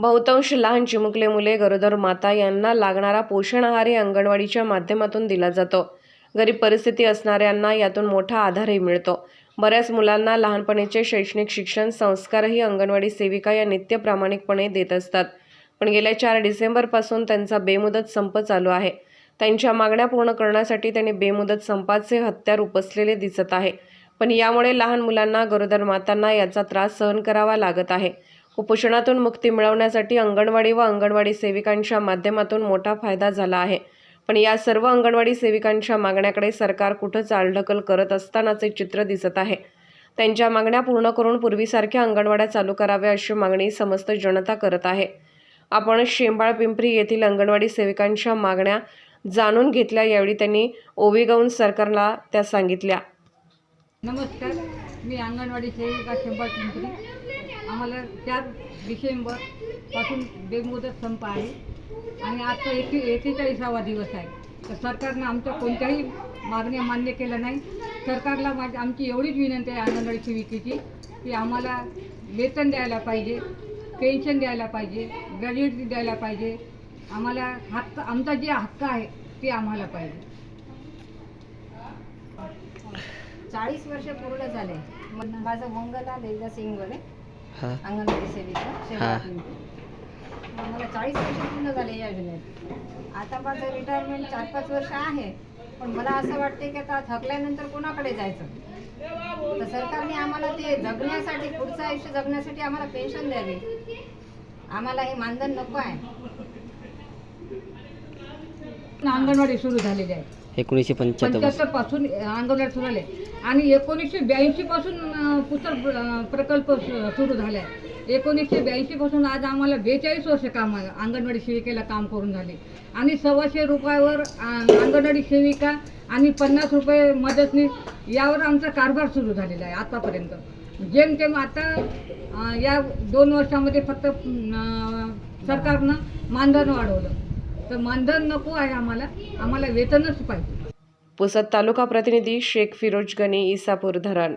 बहुतांश लहान चिमुकले मुले गरोदर माता यांना लागणारा पोषण आहार हे अंगणवाडीच्या माध्यमातून दिला जातो. गरीब परिस्थिती असणाऱ्यांना यातून मोठा आधारही मिळतो. बऱ्याच मुलांना लहानपणीचे शैक्षणिक शिक्षण संस्कारही अंगणवाडी सेविका या नित्य प्रामाणिकपणे देत असतात. पण गेल्या चार डिसेंबरपासून त्यांचा बेमुदत संप चालू आहे. त्यांच्या मागण्या पूर्ण करण्यासाठी त्यांनी बेमुदत संपाचे हत्यार उपसलेले दिसत आहे. पण यामुळे लहान मुलांना गरोदर मातांना याचा त्रास सहन करावा लागत आहे. कुपोषणातून मुक्ती मिळवण्यासाठी अंगणवाडी व अंगणवाडी सेविकांच्या माध्यमातून मोठा फायदा झाला आहे. पण या सर्व अंगणवाडी सेविकांच्या मागण्याकडे सरकार कुठं चालढकल करत असतानाचे चित्र दिसत आहे. त्यांच्या मागण्या पूर्ण करून पूर्वीसारख्या अंगणवाड्या चालू कराव्या अशी मागणी समस्त जनता करत आहे. आपण शेंबाळ पिंपरी येथील अंगणवाडी सेविकांच्या मागण्या जाणून घेतल्या यावेळी त्यांनी ओविगवून सरकारला त्या सांगितल्या. नमस्कार. मी अंगणवाडी सेविका शेंबाळ पिंपरी. आम्हाला चार डिसेंबरपासून बेमुदत संप आहे. आणि आता एके एकेचाळीसावा दिवस आहे. तर सरकारनं आमच्या कोणत्याही मागण्या मान्य केल्या नाही. सरकारला माझी आमची एवढीच विनंती आहे अंगणवाडी सेविकेची की आम्हाला वेतन द्यायला पाहिजे पेन्शन द्यायला पाहिजे ग्रॅज्युएटी द्यायला पाहिजे. आम्हाला हक्क आमचा जे हक्क आहे ते आम्हाला पाहिजे. चाळीस वर्ष पूर्ण झाले. माझं मंगला देवदा सिंगवले हा. अंगणवाडी सेविका हा. शेवटी मला चाळीस वर्ष पूर्ण झाले या योजनेत. आता माझं रिटायरमेंट चार पाच वर्ष आहे. पण मला असं वाटते की आता थकल्यानंतर कोणाकडे जायचं? तर सरकारने आम्हाला ते जगण्यासाठी पुढचं आयुष्य जगण्यासाठी आम्हाला पेन्शन द्यावी. आम्हाला हे मानधन नको आहे. अंगणवाडी सुरू झालेली आहे. एकोणीसशे पंच्याहत्तर पंच्याहत्तरपासून अंगणवाडी सुरू झाले आणि एकोणीसशे ब्याऐंशी पासून अं, पुस्तक अं, प्रकल्प सु- सुरू झाले आहे. एकोणीसशे ब्याऐंशी पासून आज आम्हाला बेचाळीस वर्ष काम आहे अंगणवाडी सेविकेला काम करून झाले. आणि सव्वाशे रुपयावर अं, अंगणवाडी सेविका आणि पन्नास रुपये मदतनीस यावर आमचा कारभार सुरू झालेला आहे आतापर्यंत. जेमतेम आता अं, या दोन वर्षामध्ये फक्त अं, सरकारनं मानधन वाढवलं. तर मानधन नको आहे आम्हाला. आम्हाला वेतनच पाहिजे. पुसद तालुका प्रतिनिधी शेख फिरोज गनी इसापूर धरण.